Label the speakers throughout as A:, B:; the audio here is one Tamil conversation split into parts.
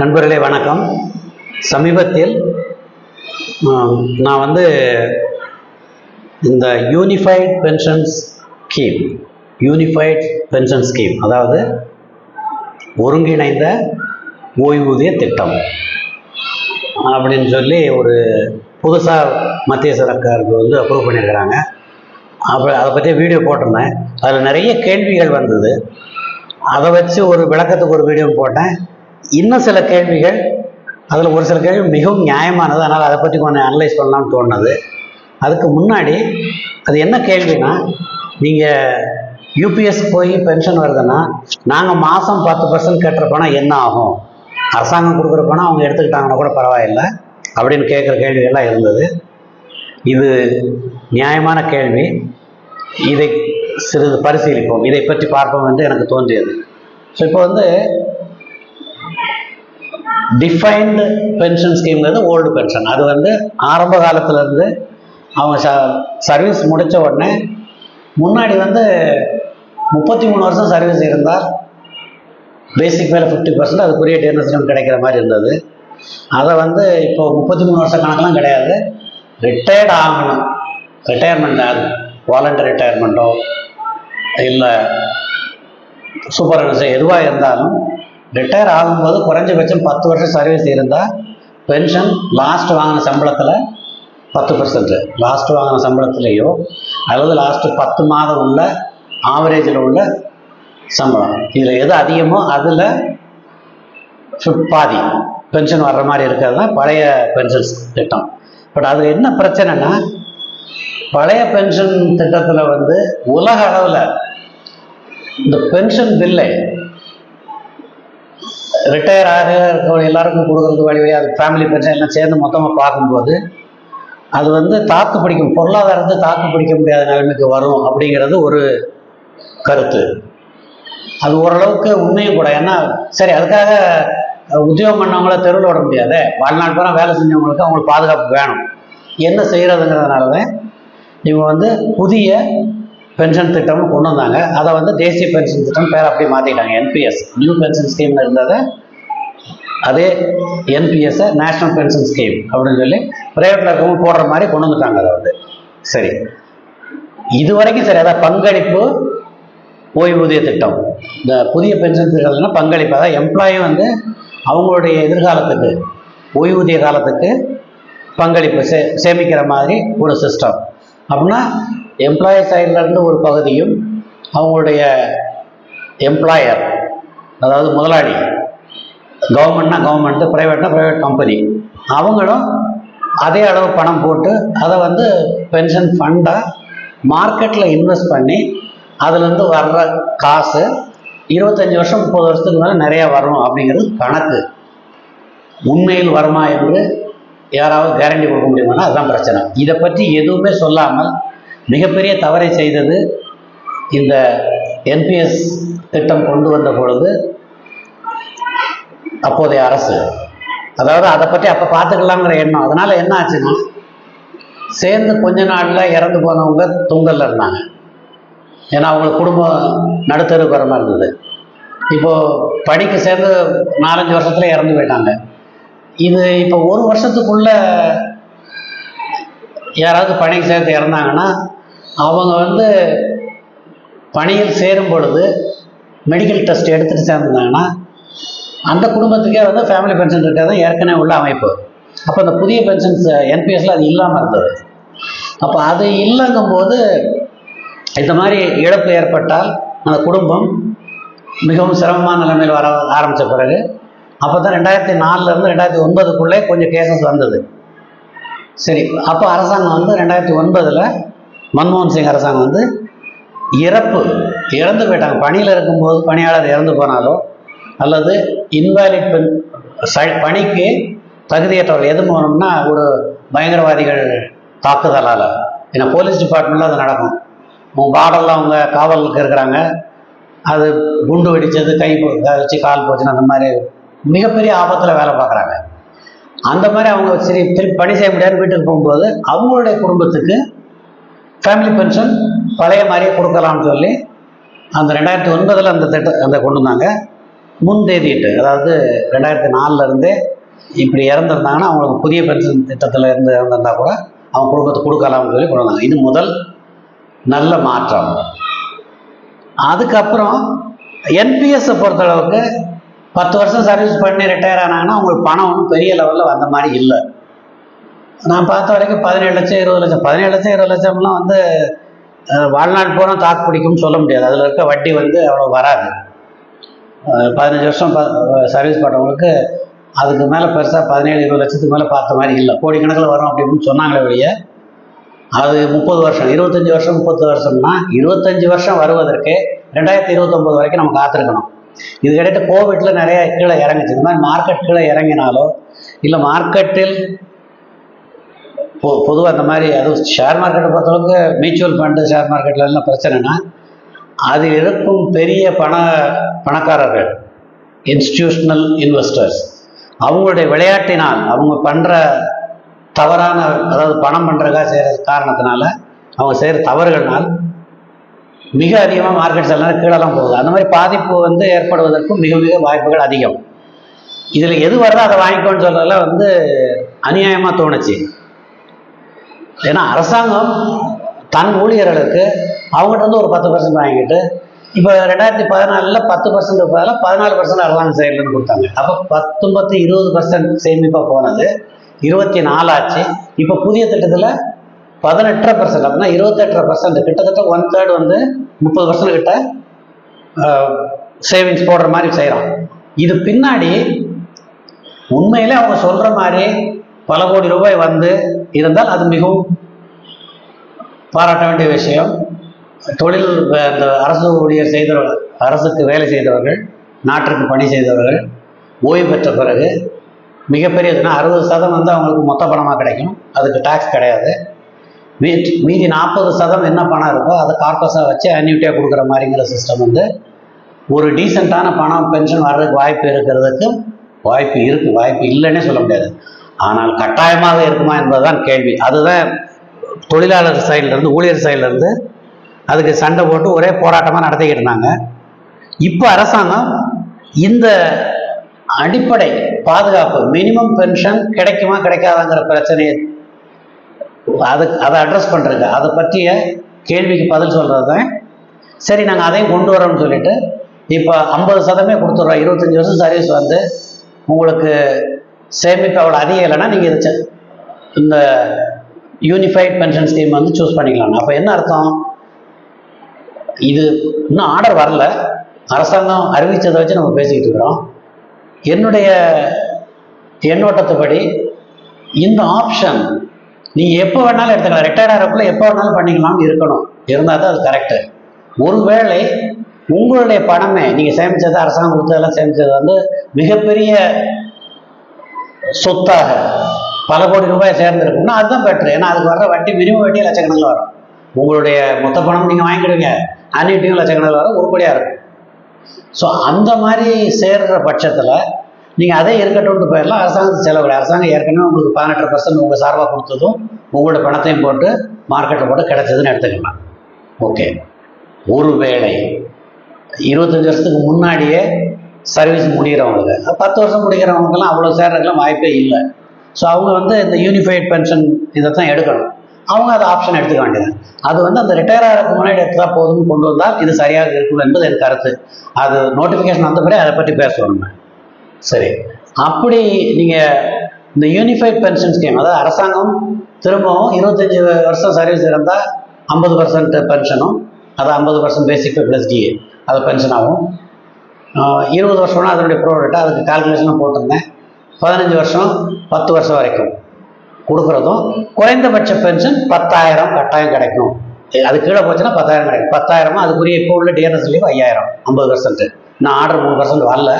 A: நண்பர்களே வணக்கம். சமீபத்தில் நான் வந்து இந்த unified pension scheme unified pension scheme அதாவது ஒருங்கிணைந்த ஓய்வூதிய திட்டம் அப்படின்னு சொல்லி ஒரு புதுசாக மத்திய சரக்காருக்கு வந்து அப்ரூவ் பண்ணியிருக்கிறாங்க. அப்போ அதை பற்றி வீடியோ போட்டிருந்தேன். அதில் நிறைய கேள்விகள் வந்தது. அதை வச்சு ஒரு விளக்கத்துக்கு ஒரு வீடியோ போட்டேன். இன்னும் சில கேள்விகள். அதில் ஒரு சில கேள்வி மிகவும் நியாயமானது. அதனால் அதை பற்றி கொஞ்சம் அனலைஸ் பண்ணலாம்னு தோணுது. அதுக்கு முன்னாடி அது என்ன கேள்வினா நீங்கள் யூபிஎஸ் போய் பென்ஷன் வருதுன்னா நாங்கள் மாதம் பத்து பர்சன்ட் கட்டுற பணம் என்ன ஆகும்? அரசாங்கம் கொடுக்குற பணம் அவங்க எடுத்துக்கிட்டாங்கன்னா கூட பரவாயில்லை அப்படின்னு கேட்குற கேள்விகள்லாம் இருந்தது. இது நியாயமான கேள்வி. இதை சிறிது பரிசீலிப்போம். இதை பற்றி பார்ப்போம் என்று எனக்கு தோன்றியது. ஸோ இப்போ வந்து டிஃபைன்டு பென்ஷன் ஸ்கீம்ங்கிறது ஓல்டு பென்ஷன் அது வந்து ஆரம்ப காலத்துலேருந்து அவங்க ச சர்வீஸ் முடித்த உடனே முன்னாடி வந்து முப்பத்தி மூணு வருஷம் சர்வீஸ் இருந்தால் பேசிக் மேலே ஃபிஃப்டி பர்சன்ட் அதுக்குரிய டெர்னசிடம் கிடைக்கிற மாதிரி இருந்தது. அதை வந்து இப்போ முப்பத்தி மூணு வருஷம் கணக்கெலாம் கிடையாது. ரிட்டையர்ட் ஆகணும். ரிட்டையர்மெண்ட் அது. வாலண்டரி ரிட்டையர்மெண்ட்டோ இல்லை சூப்பர் எதுவாக இருந்தாலும் ரிட்டையர் ஆகும்போது குறைஞ்சபட்சம் பத்து வருஷம் சர்வீஸ் இருந்தால் பென்ஷன் லாஸ்ட் வாங்கின சம்பளத்தில் பத்து பர்சன்ட்டு லாஸ்ட் வாங்கின சம்பளத்துலேயோ அல்லது லாஸ்ட்டு பத்து மாதம் உள்ள ஆவரேஜில் உள்ள சம்பளம். இதில் எது அதிகமோ அதில் பாதி பென்ஷன் வர்ற மாதிரி இருக்கிறது தான் பழைய பென்ஷன் திட்டம். பட் அது என்ன பிரச்சனைனா பழைய பென்ஷன் திட்டத்தில் வந்து உலக அளவில் இந்த பென்ஷன் பில்லை ரிட்டையர் ஆக எல்லாருக்கும் கொடுக்குறது வழி வழி அது ஃபேமிலி பென்ஷன் எல்லாம் சேர்ந்து மொத்தமாக பார்க்கும்போது அது வந்து தாக்கு பிடிக்கும். பொருளாதாரத்தை தாக்கு பிடிக்க முடியாத நிலைமைக்கு வரும் அப்படிங்கிறது ஒரு கருத்து. அது ஓரளவுக்கு உண்மையும் கூட. ஏன்னா சரி அதுக்காக உத்தியோகம் பண்ணவங்கள தெருவில் விட முடியாதே. வாழ்நாள் பூரா வேலை செஞ்சவங்களுக்கு அவங்களுக்கு பாதுகாப்பு வேணும். என்ன செய்கிறதுங்கிறதுனால தான் இவங்க வந்து புதிய பென்ஷன் திட்டம்னு கொண்டு வந்தாங்க. அதை வந்து தேசிய பென்ஷன் திட்டம் பேர் அப்படியே மாற்றிட்டாங்க என்பிஎஸ் நியூ பென்ஷன் ஸ்கீம் இருந்ததை அதே என்பிஎஸ்ஸை நேஷ்னல் பென்ஷன் ஸ்கீம் அப்படின்னு சொல்லி ப்ரைவேட்டில் இருக்கவங்க போடுற மாதிரி கொண்டு வந்துட்டாங்க அதை வந்து. சரி. இது வரைக்கும் சரி அதான் பங்களிப்பு ஓய்வூதிய திட்டம். இந்த புதிய பென்ஷன் திட்டம்னா பங்களிப்பு. அதாவது எம்ப்ளாயி வந்து அவங்களுடைய எதிர்காலத்துக்கு ஓய்வூதிய காலத்துக்கு பங்களிப்பு சே சேமிக்கிற மாதிரி ஒரு சிஸ்டம் அப்படின்னா எம்ப்ளாயர் சைட்லேருந்து ஒரு பகுதியும் அவங்களுடைய எம்ப்ளாயர் அதாவது முதலாளி. கவர்மெண்ட்னா கவர்மெண்ட்டு ப்ரைவேட்னா ப்ரைவேட் கம்பெனி அவங்களும் அதே அளவு பணம் போட்டு அதை வந்து பென்ஷன் ஃபண்டாக மார்க்கெட்டில் இன்வெஸ்ட் பண்ணி அதுலேருந்து வர்ற காசு இருபத்தஞ்சி வருஷம் முப்பது வருஷத்துக்கு மேலே நிறையா வரும் அப்படிங்கிறது கணக்கு. உண்மையில் வருமா என்று யாராவது கேரண்டி கொடுக்க முடியுமானா அதுதான் பிரச்சனை. இதை பற்றி எதுவுமே சொல்லாமல் மிகப்பெரிய தவறை செய்தது இந்த என்பிஎஸ் திட்டம் கொண்டு வந்த பொழுது அப்போதைய அரசு. அதாவது அதை பற்றி அப்போ பார்த்துக்கலாங்கிற எண்ணம். அதனால் என்ன ஆச்சுன்னா சேர்ந்து கொஞ்ச நாளில் இறந்து போனவங்க தூங்கலில் இருந்தாங்க. ஏன்னா அவங்களுக்கு குடும்பம் நடுத்தருக்கு மாதிரி இருந்தது. இப்போது படிக்கு சேர்ந்து நாலஞ்சு வருஷத்தில் இறந்து போயிட்டாங்க. இது இப்போ ஒரு வருஷத்துக்குள்ள யாராவது பணிக்கு சேர்த்து இறந்தாங்கன்னா அவங்க வந்து பணியில் சேரும் பொழுது மெடிக்கல் டெஸ்ட் எடுத்துகிட்டு சேர்ந்துருந்தாங்கன்னா அந்த குடும்பத்துக்கே வந்து ஃபேமிலி பென்ஷன் இருக்கிறது ஏற்கனவே உள்ள அமைப்பு. அப்போ அந்த புதிய பென்ஷன்ஸ் என்பிஎஸ்ல அது இல்லாமல் இருந்தது. அப்போ அது இல்லைங்கும்போது இந்த மாதிரி இழப்பு ஏற்பட்டால் அந்த குடும்பம் மிகவும் சிரமமான நிலைமையில் வர ஆரம்பித்த பிறகு அப்போ தான் ரெண்டாயிரத்தி நாலுலேருந்து ரெண்டாயிரத்தி ஒன்பதுக்குள்ளே கொஞ்சம் கேசஸ் வந்தது. சரி அப்போ அரசாங்கம் வந்து ரெண்டாயிரத்தி ஒன்பதில் மன்மோகன் சிங் அரசாங்கம் வந்து இறப்பு இறந்து போயிட்டாங்க. பணியில் இருக்கும்போது பணியாளர் இறந்து போனாலோ அல்லது இன்வாலிட் பெண் பணிக்கு தகுதியற்றவர்கள் எது போகணும்னா ஒரு பயங்கரவாதிகள் தாக்குதலால். ஏன்னா போலீஸ் டிபார்ட்மெண்ட்டில் அது நடக்கும். உங்கள் பாடலில் அவங்க காவலுக்கு இருக்கிறாங்க. அது குண்டு வெடிச்சது கை போ- வச்சு கால் போச்சுன்னு அந்த மாதிரி மிகப்பெரிய ஆபத்தில் வேலை பார்க்குறாங்க. அந்த மாதிரி அவங்க சரி திருப்பி பணி செய்ய முடியாது வீட்டுக்கு போகும்போது அவங்களுடைய குடும்பத்துக்கு ஃபேமிலி பென்ஷன் பழைய மாதிரியே கொடுக்கலாம்னு சொல்லி அந்த ரெண்டாயிரத்தி ஒன்பதில் அந்த திட்ட அந்த கொண்டு வந்தாங்க. முன் தேதிட்டு அதாவது ரெண்டாயிரத்தி நாலுலேருந்தே இப்படி இறந்துருந்தாங்கன்னா அவங்களுக்கு புதிய பென்ஷன் திட்டத்தில் இருந்து இறந்திருந்தா கூட அவங்க குடும்பத்தை கொடுக்கலாம்னு சொல்லி கொண்டு வந்தாங்க. இது முதல் நல்ல மாற்றம். அதுக்கப்புறம் என்பிஎஸ்ஸை பொறுத்தளவுக்கு பத்து வருஷம் சர்வீஸ் பண்ணி ரிட்டையர் ஆனாங்கன்னா அவங்களுக்கு பணம் ஒன்றும் பெரிய லெவலில் வந்த மாதிரி இல்லை. நான் பார்த்த வரைக்கும் பதினேழு லட்சம் இருபது லட்சம். பதினேழு லட்சம் இருபது லட்சம்லாம் வந்து வாழ்நாள் போனால் தாக்கு பிடிக்கும்னு சொல்ல முடியாது. அதில் இருக்க வட்டி வந்து அவ்வளோ வராது. பதினஞ்சு வருஷம் சர்வீஸ் பண்ணவங்களுக்கு அதுக்கு மேலே பெருசாக பதினேழு இருபது லட்சத்துக்கு மேலே பார்த்த மாதிரி இல்லை. கோடிக்கணக்கில் வரும் அப்படின்னு சொன்னாங்களே வெளியே அது முப்பது வருஷம் இருபத்தஞ்சி வருஷம் முப்பது வருஷம்னா இருபத்தஞ்சி வருஷம் வருவதற்கு ரெண்டாயிரத்தி இருபத்தொம்போது வரைக்கும் நம்ம காத்திருக்கணும். இது கிடையாது கோவிட்டில் நிறைய கீழே இறங்குச்சு. இந்த மாதிரி மார்க்கெட் கீழே இறங்கினாலோ இல்லை மார்க்கெட்டில் பொ பொதுவாக அந்த மாதிரி அதுவும் ஷேர் மார்க்கெட்டை பொறுத்தளவுக்கு மியூச்சுவல் ஃபண்டு ஷேர் மார்க்கெட்டில் என்ன பிரச்சனைனா அதில் இருக்கும் பெரிய பண பணக்காரர்கள் இன்ஸ்டிடியூஷனல் இன்வெஸ்டர்ஸ் அவங்களுடைய விளையாட்டினால் அவங்க பண்ணுற தவறான அதாவது பணம் பண்ணுறதுக்காக செய்கிற காரணத்தினால அவங்க செய்கிற தவறுகள்னால் மிக அதிகமாக மார்க்கெட்ஸ் எல்லாம் கீழெல்லாம் போகுது. அந்த மாதிரி பாதிப்பு வந்து ஏற்படுவதற்கும் மிக மிக வாய்ப்புகள் அதிகம். இதில் எது வருதோ அதை வாங்கிக்கோன்னு சொல்றதெல்லாம் வந்து அநியாயமாக தோணுச்சு. ஏன்னா அரசாங்கம் தன் ஊழியர்களுக்கு அவங்ககிட்ட வந்து ஒரு பத்து பர்சன்ட் வாங்கிட்டு இப்போ ரெண்டாயிரத்தி பதினாலில் பத்து பர்சன்ட் பதிலாக பதினாலு பர்சன்ட் அரசாங்கம் சைட்லேருந்து கொடுத்தாங்க. அப்போ பத்தொன்பத்து இருபது பர்சன்ட் சேமிப்பாக போனது. இருபத்தி நாலாச்சு இப்போ புதிய திட்டத்தில் பதினெட்டரை பர்சன்ட் அப்படின்னா இருபத்தெட்டரை பர்சன்ட் கிட்டத்தட்ட ஒன் தேர்ட் வந்து முப்பது பர்சன்ட் கிட்ட சேவிங்ஸ் போடுற மாதிரி செய்கிறோம் இது பின்னாடி உண்மையிலே அவங்க சொல்கிற மாதிரி பல கோடி ரூபாய் வந்து இருந்தால் அது மிகவும் பாராட்ட வேண்டிய விஷயம். தொழில் இந்த அரசு ஊழியர் செய்தவர்கள் அரசுக்கு வேலை செய்தவர்கள் நாட்டிற்கு பணி செய்தவர்கள் ஓய்வு பெற்ற பிறகு மிகப்பெரிய இதுனா அறுபது சதம் வந்து அவங்களுக்கு மொத்த பணமாக கிடைக்கும். அதுக்கு டேக்ஸ் கிடையாது. மீ- மீதி நாற்பது சதம் என்ன பணம் இருக்கோ அதை கார்பஸாக வச்சு அன்யூட்டியாக கொடுக்குற மாதிரிங்கிற சிஸ்டம் வந்து ஒரு டீசெண்டான பணம் பென்ஷன் வர்றதுக்கு வாய்ப்பு இருக்கிறதுக்கு வாய்ப்பு இருக்குது வாய்ப்பு இல்லைன்னே சொல்ல முடியாது. ஆனால் கட்டாயமாக இருக்குமா என்பதுதான் கேள்வி. அதுதான் தொழிலாளர் சைட்லேருந்து ஊழியர் சைட்லேருந்து அதுக்கு சண்டை போட்டு ஒரே போராட்டமாக நடத்திக்கிட்டு இருந்தாங்க. இப்போ அரசாங்கம் இந்த அடிப்படை பாதுகாப்பு மினிமம் பென்ஷன் கிடைக்குமா கிடைக்காதாங்கிற பிரச்சனையை அதுக்கு அதை அட்ரஸ் பண்ணுறது அதை பற்றிய கேள்விக்கு பதில் சொல்கிறது தான் சரி நாங்கள் அதையும் கொண்டு வரோம்னு சொல்லிட்டு இப்போ ஐம்பது சதமே கொடுத்துட்றோம். இருபத்தஞ்சி வருஷம் சர்வீஸ் வந்து உங்களுக்கு சேமிப்பு அவ்வளோ அதிகம் இல்லைன்னா நீங்கள் இது இந்த யூனிஃபைட் பென்ஷன் ஸ்கீம் வந்து சூஸ் பண்ணிக்கலாம். அப்போ என்ன அர்த்தம்? இது இன்னும் ஆர்டர் வரல. அரசாங்கம் அறிவிச்சதை வச்சு நம்ம பேசிக்கிட்டு இருக்கிறோம். என்னுடைய எண்ணோட்டத்துப்படி இந்த ஆப்ஷன் நீங்கள் எப்போ வேணாலும் எடுத்துக்கலாம். ரிட்டையர் ஆகிறப்பல எப்போ வேணாலும் பண்ணிக்கலாம்னு இருக்கணும். இருந்தால் தான் அது கரெக்டு ஒருவேளை உங்களுடைய பணமே நீங்கள் சேமித்தது அரசாங்கம் கொடுத்ததெல்லாம் சேமிச்சது வந்து மிகப்பெரிய சொத்தாக. பல கோடி ரூபாய் சேர்ந்துருக்குன்னா அதுதான் பெட்ரு ஏன்னா அதுக்கு வர்ற வட்டி மினிமம் வட்டி லட்சக்கணக்கில் வரும். உங்களுடைய மொத்த பணம் நீங்கள் வாங்கிக்கிடுங்க அன்னிட்டையும் லட்சக்கணக்கில் வரும். உருப்படியாக இருக்கும். ஸோ அந்த மாதிரி சேர்ற பட்சத்தில் நீங்கள் அதே இருக்கட்டும்னு போயிடலாம். அரசாங்கத்துக்கு செலவு அரசாங்கம் ஏற்கனவே உங்களுக்கு பதினெட்டு பர்சன்ட் உங்கள் சார்பாக கொடுத்ததும் உங்களோட பணத்தையும் போட்டு மார்க்கெட்டில் போட்டு கிடைச்சதுன்னு எடுத்துக்கலாம். ஓகே ஒருவேளை இருபத்தஞ்சி வருஷத்துக்கு முன்னாடியே சர்வீஸ் முடிகிறவங்களுக்கு பத்து வருஷம் முடிக்கிறவங்களுக்கெல்லாம் அவ்வளோ சேர்றதுக்கெல்லாம் வாய்ப்பே இல்லை. ஸோ அவங்க வந்து இந்த யூனிஃபைட் பென்ஷன் இதை தான் எடுக்கணும். அவங்க அதை ஆப்ஷன் எடுத்துக்க வேண்டியது அது வந்து அந்த ரிட்டையர் ஆகிறதுக்கு முன்னாடி எடுத்தால் போதும்னு கொண்டு வந்தால் இது சரியாக இருக்கும் என்பது என் கருத்து. அது நோட்டிஃபிகேஷன் வந்த பிறகு அதை பற்றி பேசுவோம் சரி. அப்படி நீங்கள் இந்த யூனிஃபைட் பென்ஷன் ஸ்கீம் அதாவது அரசாங்கம் திரும்பவும் இருபத்தஞ்சி வருஷம் சர்வீஸ் இருந்தால் ஐம்பது பர்சன்ட் பென்ஷனும் அது ஐம்பது பர்சன்ட் பேசிக் ப்ளஸ் டிஏ அது பென்ஷன் ஆகும். இருபது வருஷம்னா அதனுடைய ப்ரோடக்ட் அதுக்கு கால்குலேஷனும் போட்டிருந்தேன். பதினஞ்சு வருஷம் பத்து வருஷம் வரைக்கும் கொடுக்குறதும் குறைந்தபட்ச பென்ஷன் பத்தாயிரம் கட்டாயம் கிடைக்கும். அது கீழே போச்சுன்னா பத்தாயிரம் கிடைக்கும். பத்தாயிரமா அதுக்குரிய இப்போ உள்ள டிஎன்எஸ்லேயும் ஐயாயிரம் ஐம்பது பர்சன்ட் நான் ஆர்டர் மூணு பர்சன்ட் வரல.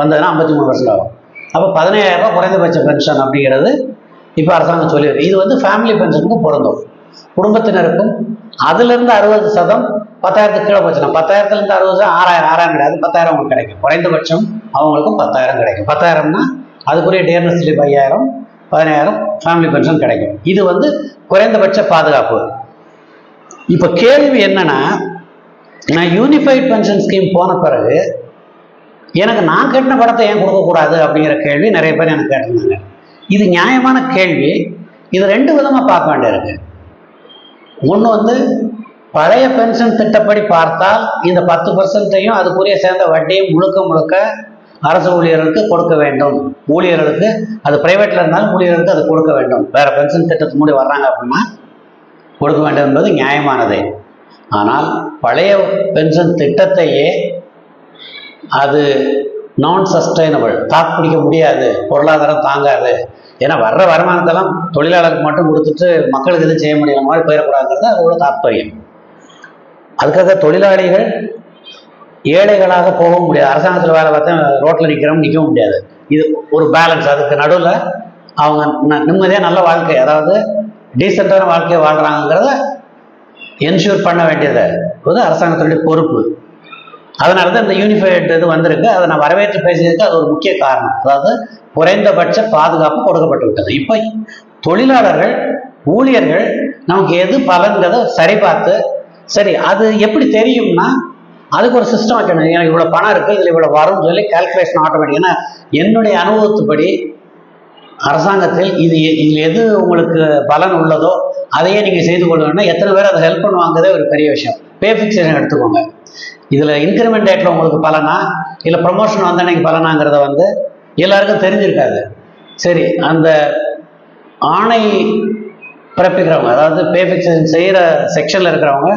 A: வந்ததுன்னா ஐம்பத்தி மூணு பர்சன்ட் ஆகும். அப்போ பதினேழாயிரம் ரூபாய் குறைந்தபட்ச பென்ஷன் அப்படிங்கிறது இப்போ அரசாங்கம் சொல்லியிருக்கு. இது வந்து ஃபேமிலி பென்ஷனுக்கும் பொருந்தும். குடும்பத்தினருக்கும் அதுலேருந்து அறுபது சதம் பத்தாயிரத்துக்கு கீழே போச்சுன்னா பத்தாயிரத்துலேருந்து அறுபது சதம் ஆறாயிரம் ஆறாயிரம் கிடையாது பத்தாயிரம் உங்களுக்கு கிடைக்கும். குறைந்தபட்சம் அவங்களுக்கும் பத்தாயிரம் கிடைக்கும். பத்தாயிரம்னா அதுக்குரிய டேர்னஸ் ஸ்லிப் ஐயாயிரம் பதினாயிரம் ஃபேமிலி பென்ஷன் கிடைக்கும். இது வந்து குறைந்தபட்ச பாதுகாப்பு. இப்போ கேள்வி என்னன்னா நான் யூனிஃபைட் பென்ஷன் ஸ்கீம் போன பிறகு எனக்கு நான் கட்டின படத்தை ஏன் கொடுக்கக்கூடாது அப்படிங்கிற கேள்வி நிறைய பேர் எனக்கு கேட்டிருந்தாங்க. இது நியாயமான கேள்வி. இது ரெண்டு விதமாக பார்க்க வேண்டியிருக்கு. ஒன்று வந்து பழைய பென்ஷன் திட்டப்படி பார்த்தால் இந்த பத்து பர்சன்ட்டையும் அதுக்குரிய சேர்ந்த வட்டியும் முழுக்க முழுக்க அரசு ஊழியர்களுக்கு கொடுக்க வேண்டும். ஊழியர்களுக்கு அது பிரைவேட்டில் இருந்தாலும் ஊழியர்களுக்கு அது கொடுக்க வேண்டும். வேறு பென்ஷன் திட்டத்து மூடி வர்றாங்க அப்படின்னா கொடுக்க வேண்டும் என்பது நியாயமானதே. ஆனால் பழைய பென்ஷன் திட்டத்தையே அது நான் சஸ்டைனபிள் தாக்கு பிடிக்க முடியாது. பொருளாதாரம் தாங்காது. ஏன்னா வர்ற வருமானத்தெல்லாம் தொழிலாளருக்கு மட்டும் கொடுத்துட்டு மக்களுக்கு எதுவும் செய்ய முடியல மாதிரி போயிடக்கூடாதுங்கிறது அதோட தாற்பயம். அதுக்காக தொழிலாளிகள் ஏழைகளாக போக முடியாது. அரசாங்கத்தில் வேலை பார்த்தா ரோட்டில் நிற்கிறவங்க நிற்கவும் முடியாது. இது ஒரு பேலன்ஸ் அதுக்கு நடுவில் அவங்க நிம்மதியாக நல்ல வாழ்க்கை அதாவது டீசெண்டான வாழ்க்கையை வாழ்கிறாங்கிறத என்ஷூர் பண்ண வேண்டியது. வந்து அரசாங்கத்தினுடைய பொறுப்பு. அதனால தான் இந்த யூனிஃபைட் இது வந்திருக்கு. அதை நான் வரவேற்று பேசியதுக்கு அது ஒரு முக்கிய காரணம். அதாவது குறைந்தபட்ச பாதுகாப்பு கொடுக்கப்பட்டு விட்டது இப்போ தொழிலாளர்கள் ஊழியர்கள் நமக்கு எது பலன்கிறத சரி பார்த்து சரி அது எப்படி தெரியும்னா அதுக்கு ஒரு சிஸ்டம் வைக்கணும். எனக்கு இவ்வளோ பணம் இருக்குது இதில் இவ்வளோ வரும்னு சொல்லி கால்குலேஷன் ஆட்டோமேட்டிக் ஏன்னா என்னுடைய அனுபவத்துப்படி அரசாங்கத்தில் இது எ- இதில் எது உங்களுக்கு பலன் உள்ளதோ அதையே நீங்கள் செய்து கொள்ளணும்னா எத்தனை பேர் அதை ஹெல்ப் பண்ணுவாங்கிறதே ஒரு பெரிய விஷயம். பே ஃபிக்ஸேஷன் எடுத்துக்கோங்க. இதில் இன்க்ரிமெண்ட் டேட்டில் உங்களுக்கு பலனா இல்லை ப்ரொமோஷன் வந்த அன்னைக்கு பலனாங்கிறத வந்து எல்லாருக்கும் தெரிஞ்சிருக்காது. சரி அந்த ஆணை பிறப்பிக்கிறவங்க அதாவது பே ஃபிக்ஸேஷன் செய்கிற செக்ஷனில் இருக்கிறவங்க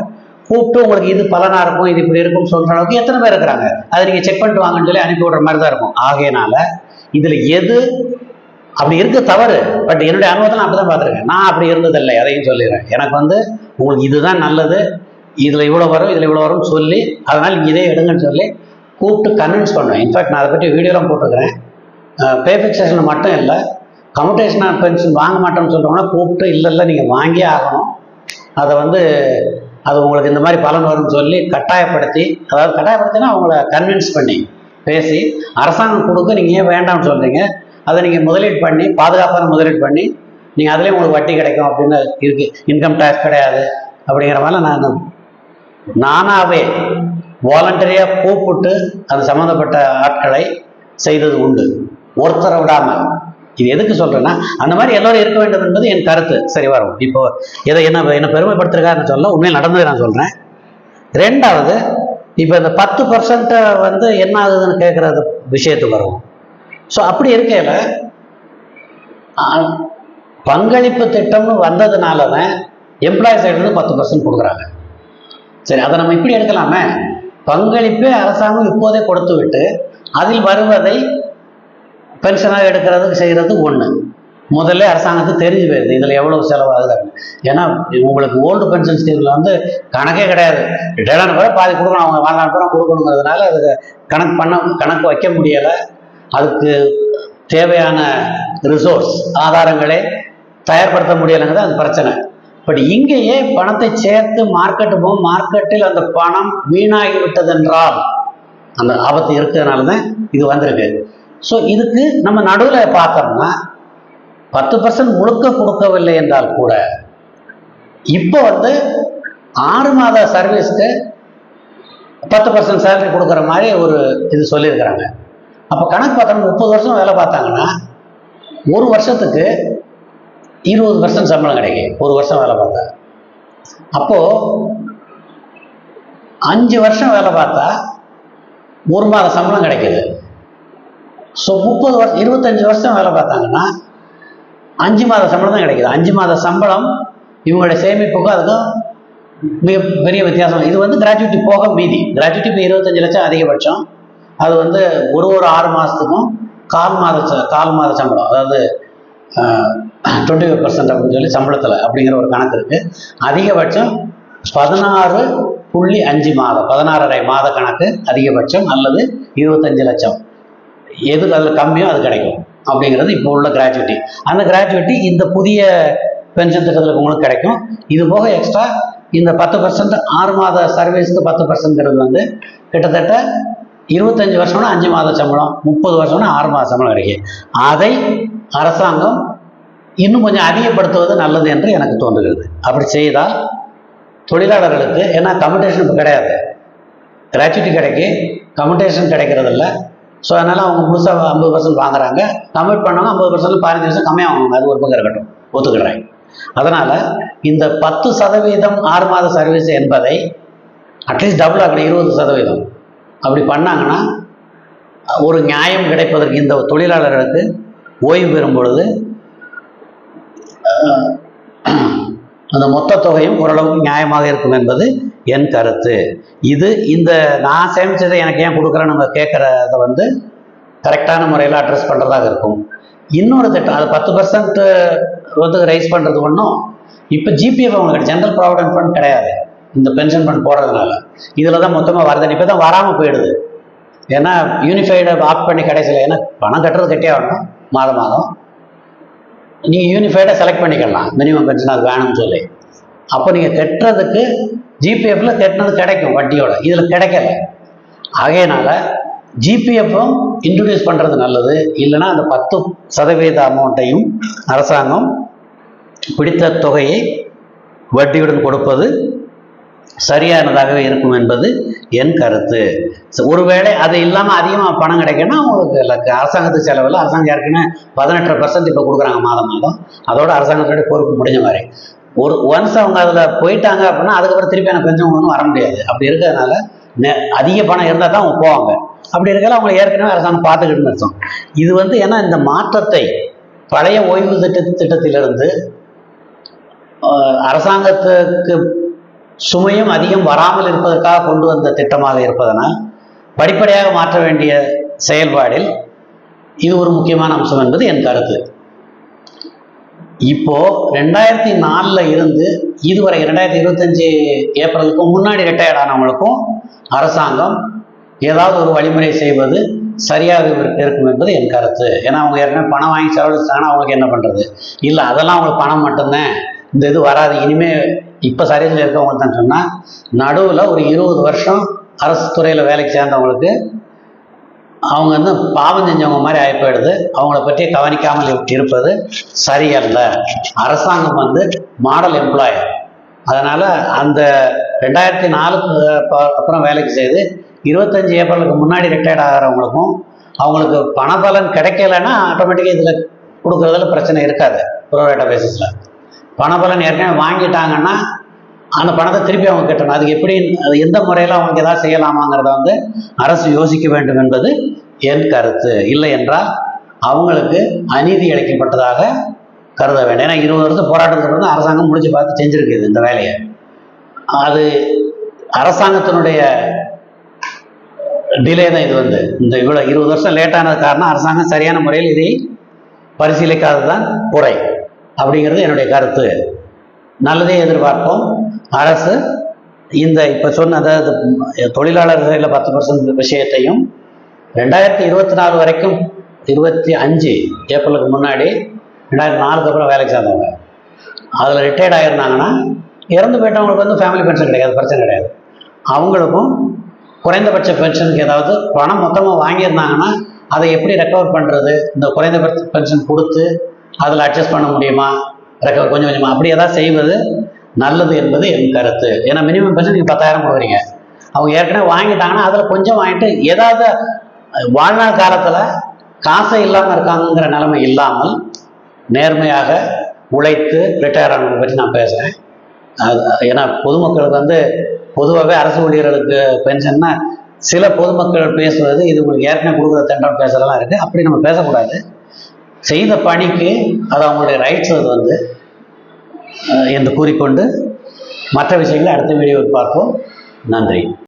A: கூப்பிட்டு உங்களுக்கு இது பலனா இருக்கும் இது இப்படி இருக்கும்னு சொல்ற அளவுக்கு எத்தனை பேர் இருக்கிறாங்க? அதை நீங்க செக் பண்ணிட்டு வாங்கன்னு சொல்லி அனுப்பி விடுற மாதிரி தான் இருக்கும். ஆகையினால இதுல எது அப்படி இருக்க தவறு பட் என்னுடைய அனுபவத்தை நான் அப்படிதான் பார்த்துருக்கேன். நான் அப்படி இருந்ததில்லை அதையும் சொல்லிடுறேன். எனக்கு வந்து உங்களுக்கு இதுதான் நல்லது இதில் இவ்வளோ வரும் இதில் இவ்வளோ வரும்னு சொல்லி அதனால் இதே எடுங்கன்னு சொல்லி கூப்பிட்டு கன்வின்ஸ் பண்ணுவேன். இன்ஃபேக்ட் நான் அதை பற்றி வீடியோலாம் போட்டிருக்கிறேன். பே ஃபிக்ஸேஷன் மட்டும் இல்லை கம்யூட்டேஷன் பென்ஷன் வாங்க மாட்டோம்னு சொல்கிறோம்னா கூப்பிட்டு இல்லை இல்லை நீங்கள் வாங்கியே ஆகணும். அதை வந்து அது உங்களுக்கு இந்த மாதிரி பலன் வரும்னு சொல்லி கட்டாயப்படுத்தி அதாவது கட்டாயப்படுத்தினா அவங்கள கன்வின்ஸ் பண்ணி பேசி அரசாங்கம் கொடுக்க நீங்கள் ஏன் வேண்டாம்னு சொல்கிறீங்க அதை நீங்கள் முதலீடு பண்ணி பாதுகாப்பான முதலீடு பண்ணி நீங்கள் அதுலேயே உங்களுக்கு வட்டி கிடைக்கும் அப்படின்னு இருக்கு. இன்கம் டேக்ஸ் கிடையாது அப்படிங்கிற மாதிரிலாம் நான் நானாகவே வாலண்டரியாக கூப்பிட்டு அது சம்மந்தப்பட்ட ஆட்களை செய்தது உண்டு. ஒருத்தரை விடாமல் இது எதுக்கு சொல்றேன்னா அந்த மாதிரி எல்லாரும் இருக்க வேண்டும் என்பது என் கருத்து. சரி வரும். இப்போ எதை என்ன என்ன பெருமைப்படுத்துருக்காருன்னு சொல்ல உண்மையில் நடந்தது நான் சொல்றேன். ரெண்டாவது இப்போ இந்த பத்து பர்சன்ட்டை வந்து என்ன ஆகுதுன்னு கேட்குறது விஷயத்துக்கு வரும் ஸோ அப்படி இருக்கையில பங்களிப்பு திட்டம்னு வந்ததுனால தான் எம்ப்ளாயி சைடுலேருந்து பத்து பர்சன்ட் கொடுக்குறாங்க. சரி அதை நம்ம இப்படி எடுக்கலாமே? பங்களிப்பே அரசாங்கம் இப்போதே கொடுத்து விட்டு அதில் வருவதை பென்ஷனாக எடுக்கிறதுக்கு செய்கிறது ஒன்று முதல்ல அரசாங்கத்துக்கு தெரிஞ்சு போயிருது இதில் எவ்வளோ செலவாகுது அப்படின்னு. ஏன்னா உங்களுக்கு ஓல்டு பென்ஷன் ஸ்கீமில் வந்து கணக்கே கிடையாது. ரிட்டையர்டான கூட பாதி கொடுக்கணும் அவங்க வாழ்நாள் கூட கொடுக்கணுங்கிறதுனால அதுக்கு கணக்கு பண்ண கணக்கு வைக்க முடியலை. அதுக்கு தேவையான ரிசோர்ஸ் ஆதாரங்களை தயார்படுத்த முடியலைங்கிறது அது பிரச்சனை. பட் இங்கேயே பணத்தை சேர்த்து மார்க்கெட்டு போகும். மார்க்கெட்டில் அந்த பணம் வீணாகி விட்டதென்றால் அந்த ஆபத்து இருக்கிறதுனால தான் இது வந்திருக்கு. ஸோ இதுக்கு நம்ம நடுவில் பார்த்தோம்னா பத்து பர்சன்ட் முழுக்க கொடுக்கவில்லை என்றால் கூட இப்போ வந்து ஆறு மாத சர்வீஸ்க்கு பத்து பர்சன்ட் சேலரி கொடுக்குற மாதிரி ஒரு இது சொல்லியிருக்கிறாங்க. அப்போ கணக்கு பார்த்தோம்னா முப்பது வருஷம் வேலை பார்த்தாங்கன்னா ஒரு வருஷத்துக்கு இருபது பர்சன்ட் சம்பளம் கிடைக்கும். ஒரு வருஷம் வேலை பார்த்தா. அப்போ அஞ்சு வருஷம் வேலை பார்த்தா ஒரு மாத சம்பளம் கிடைக்குது. ஸோ முப்பது வருஷம் இருபத்தஞ்சு வருஷம் வேலை பார்த்தாங்கன்னா அஞ்சு மாத சம்பளம் தான் கிடைக்குது. அஞ்சு மாத சம்பளம் இவங்களுடைய சேமிப்புக்கும் அதுக்கும் மிக பெரிய வித்தியாசம். இது வந்து கிராஜுவிட்டி போக மீதி. கிராஜுவிட்டி இப்போ இருபத்தஞ்சு லட்சம் அதிகபட்சம். அது வந்து ஒரு ஒரு ஆறு மாதத்துக்கும் கால் மாத ச- கால் மாத சம்பளம். அதாவது டுவெண்ட்டி ஃபைவ் பர்சன்ட் அப்படின்னு சொல்லி சம்பளத்தில் அப்படிங்கிற ஒரு கணக்கு இருக்குது அதிகபட்சம் பதினாறு புள்ளி அஞ்சு மாதம் பதினாறரை மாத கணக்கு அதிகபட்சம் அல்லது இருபத்தஞ்சு லட்சம். எது அதில் கம்மியோ அது கிடைக்கும் அப்படிங்கிறது இப்போ உள்ள கிராஜுவிட்டி அந்த கிராஜுவிட்டி இந்த புதிய பென்ஷன் திட்டத்தில் உங்களுக்கு கிடைக்கும். இது போக எக்ஸ்ட்ரா இந்த பத்து பர்சன்ட் ஆறு மாத சர்வீஸ்க்கு பத்து பர்சன்ட்ங்கிறது வந்து கிட்டத்தட்ட இருபத்தஞ்சு வருஷம்னா அஞ்சு மாத சம்பளம் முப்பது வருஷம்னா ஆறு மாத சம்பளம் கிடைக்கும். அதை அரசாங்கம் இன்னும் கொஞ்சம் அதிகப்படுத்துவது நல்லது என்று எனக்கு தோன்றுகிறது. அப்படி செய்தால் தொழிலாளர்களுக்கு ஏன்னா கம்யூட்டேஷன் இப்போ கிடையாது. கிராச்சுவிட்டி கிடைக்கு கம்யூட்டேஷன் கிடைக்கிறதில்ல ஸோ அதனால் அவங்க முழுசாக ஐம்பது பர்சன்ட் வாங்குறாங்க. கம்மிட் பண்ணவங்க ஐம்பது பர்சன்ட் பதினஞ்சு வருஷம் கம்மியாக வாங்குவாங்க. அது ஒரு பக்கம் இருக்கட்டும். ஒத்துக்கிறாங்க அதனால் இந்த பத்து சதவீதம் ஆறு மாத சர்வீஸ் என்பதை அட்லீஸ்ட் டபுள் ஆகணும் இருபது சதவீதம். அப்படி பண்ணாங்கன்னா ஒரு நியாயம் கிடைப்பதற்கு இந்த தொழிலாளர்களுக்கு ஓய்வு பெறும் பொழுது அந்த மொத்த தொகையும் ஓரளவுக்கு நியாயமாக இருக்கும் என்பது என் கருத்து. இது இந்த நான் சேமித்ததை எனக்கு ஏன் கொடுக்குறேன்னு நம்ம கேட்குறத வந்து கரெக்டான முறையில் அட்ரஸ் பண்ணுறதாக இருக்கும். இன்னொரு திட்டம் அது பத்து பர்சன்ட் வந்து ரைஸ் பண்ணுறது ஒன்றும் இப்போ ஜிபிஎஃப் அவங்களுக்கு ஜென்ரல் ப்ராவிடன்ட் ஃபண்ட் கிடையாது. இந்த பென்ஷன் ஃபண்ட் போடுறதுனால. இதில் தான் மொத்தமாக வருது. இப்போ தான் வராமல் போயிடுது. ஏன்னா யூனிஃபைடை ஆப் பண்ணி கிடைச்சல ஏன்னா பணம் கட்டுறது கட்டியே மாதம். மாதம் நீங்கள் யூனிஃபைடை செலக்ட் பண்ணிக்கலாம். மினிமம் பென்ஷன் அது வேணும்னு சொல்லி. அப்போ நீங்கள் கட்டுறதுக்கு ஜிபிஎஃப்பில் கட்டினது கிடைக்கும் வட்டியோட. இதில் கிடைக்கல. ஆகையினால ஜிபிஎஃப்பும் இன்ட்ரடியூஸ் பண்ணுறது நல்லது. இல்லைன்னா அந்த பத்து சதவீத அமௌண்ட்டையும் அரசாங்கம் பிடித்த தொகையை வட்டியுடன் கொடுப்பது சரியானதாகவே இருக்கும் என்பது என் கருத்து. ஒருவேளை அது இல்லாமல் அதிகமாக பணம் கிடைக்குன்னா உங்களுக்கு அரசாங்கத்து செலவில் அரசாங்கம் ஏற்கனவே பதினெட்டரை பர்சன்ட் இப்போ கொடுக்குறாங்க மாதம் மாதம். அதோட அரசாங்கத்தோட பொறுப்பு முடிஞ்ச மாதிரி. ஒரு ஒன்ஸ் அவங்க அதில் போயிட்டாங்க அப்படின்னா அதுக்கப்புறம் திருப்பி எனக்கு பென்ஷன் ஒன்றும் வர முடியாது. அப்படி இருக்கிறதுனால நெ- அதிக பணம் இருந்தால் தான் அவங்க போவாங்க. அப்படி இருக்கல அவங்க ஏற்கனவே அரசாங்கம் பார்த்துக்கிட்டுன்னு அர்த்தம் இது வந்து ஏன்னா இந்த மாற்றத்தை பழைய ஓய்வு திட்ட திட்டத்திலிருந்து அரசாங்கத்துக்கு சுமையும் அதிகம் வராமல் இருப்பதற்காக கொண்டு வந்த திட்டமாக இருப்பதனால் படிப்படியாக மாற்ற வேண்டிய செயல்பாடில் இது ஒரு முக்கியமான அம்சம் என்பது என் கருத்து. இப்போ ரெண்டாயிரத்தி நாலில் இருந்து இதுவரை ரெண்டாயிரத்தி இருபத்தஞ்சி ஏப்ரலுக்கும் முன்னாடி ரிட்டையர்ட் ஆனவங்களுக்கும் அரசாங்கம் ஏதாவது ஒரு வழிமுறை செய்வது சரியாக இருக்கும் என்பது என் கருத்து. ஏன்னா அவங்க ஏற்கனவே பணம் வாங்கி செலவழிச்சாங்கன்னா அவங்களுக்கு என்ன பண்ணுறது இல்லை அதெல்லாம் அவங்களுக்கு பணம் மட்டும்தான். இந்த இது வராது. இனிமே இப்போ சர்வீஸில் இருக்கவங்க தான் சொன்னால் நடுவில் ஒரு இருபது வருஷம் அரசு துறையில் வேலைக்கு சேர்ந்தவங்களுக்கு அவங்க வந்து பாவம் செஞ்சவங்க மாதிரி ஆகி போயிடுது. அவங்கள பற்றி கவனிக்காமல் இருப்பது சரியல்ல. அரசாங்கம் வந்து மாடல் எம்ப்ளாயர் அதனால் அந்த ரெண்டாயிரத்தி நாலுக்கு அப்புறம் அப்புறம் வேலைக்கு செய்து இருபத்தஞ்சி ஏப்ரலுக்கு முன்னாடி ரிட்டையர்ட் ஆகிறவங்களுக்கும் அவங்களுக்கு பணபலன் கிடைக்கலன்னா ஆட்டோமேட்டிக்காக இதில் கொடுக்குறதுல பிரச்சனை இருக்காது. ப்ரோரேட்டா பேசிஸில் பணபலன் ஏற்கனவே வாங்கிட்டாங்கன்னா அந்த பணத்தை திருப்பி அவங்க கட்டணும். அதுக்கு எப்படி அது எந்த முறையில் அவங்களுக்கு ஏதாவது செய்யலாமாங்கிறத வந்து அரசு யோசிக்க வேண்டும் என்பது என் கருத்து. இல்லை என்றால் அவங்களுக்கு அநீதி இழைக்கப்பட்டதாக கருத வேண்டும். ஏன்னா இருபது வருஷம் போராட்டத்துக்கு வந்து அரசாங்கம் முடிச்சு பார்த்து செஞ்சுருக்குது இந்த வேலையை. அது அரசாங்கத்தினுடைய டிலே தான் இது வந்து. இந்த இவ்வளோ இருபது வருஷம் லேட்டானது காரணம் அரசாங்கம் சரியான முறையில் இதை பரிசீலிக்காதது தான் குறை. அப்படிங்கிறது என்னுடைய கருத்து. நல்லதே எதிர்பார்ப்போம். அரசு இந்த இப்போ சொன்ன அதாவது தொழிலாளர் சைடில் பத்து பர்சன்ட் விஷயத்தையும் ரெண்டாயிரத்தி இருபத்தி நாலு வரைக்கும் இருபத்தி அஞ்சு ஏப்ரலுக்கு முன்னாடி ரெண்டாயிரத்தி நாலுக்கு அப்புறம் வேலைக்கு சேர்ந்தவங்க. அதில் ரிட்டையர்ட் ஆகிருந்தாங்கன்னா இறந்து போயிட்டவங்களுக்கு வந்து ஃபேமிலி பென்ஷன் கிடையாது பிரச்சனை கிடையாது. அவங்களுக்கும் குறைந்தபட்ச பென்ஷனுக்கு ஏதாவது பணம் மொத்தமாக வாங்கியிருந்தாங்கன்னா அதை எப்படி ரெக்கவர் பண்ணுறது இந்த குறைந்தபட்ச பென்ஷன் கொடுத்து அதில் அட்ஜஸ்ட் பண்ண முடியுமா? ரெக்கவர் கொஞ்சம் கொஞ்சமாக அப்படி ஏதாவது செய்வது நல்லது என்பது என் கருத்து. ஏன்னா மினிமம் பட்ஜெட் நீங்கள் பத்தாயிரம் கொடுக்குறீங்க. அவங்க ஏற்கனவே வாங்கிட்டாங்கன்னா அதில் கொஞ்சம் வாங்கிட்டு ஏதாவது வாழ்நாள் காலத்தில் காசே இல்லாமல் இருக்காங்கங்கிற நிலைமை இல்லாமல் நேர்மையாக உழைத்து ரிட்டையர் ஆனவங்களை பற்றி நான் பேசுகிறேன் அது ஏன்னா பொதுமக்களுக்கு வந்து பொதுவாகவே அரசு ஊழியர்களுக்கு பென்ஷன்னா சில பொதுமக்கள் பேசுவது இது உங்களுக்கு ஏற்கனவே கொடுக்குற திட்டம் பேசுகிறதெல்லாம் இருக்குது அப்படி நம்ம பேசக்கூடாது. செய்த பணிக்கு அது அவங்களுடைய ரைட்ஸ் அது வந்து என்று கூறிக்கொண்டு மற்ற விஷயங்களை அடுத்த வீடியோவில் பார்ப்போம். நன்றி.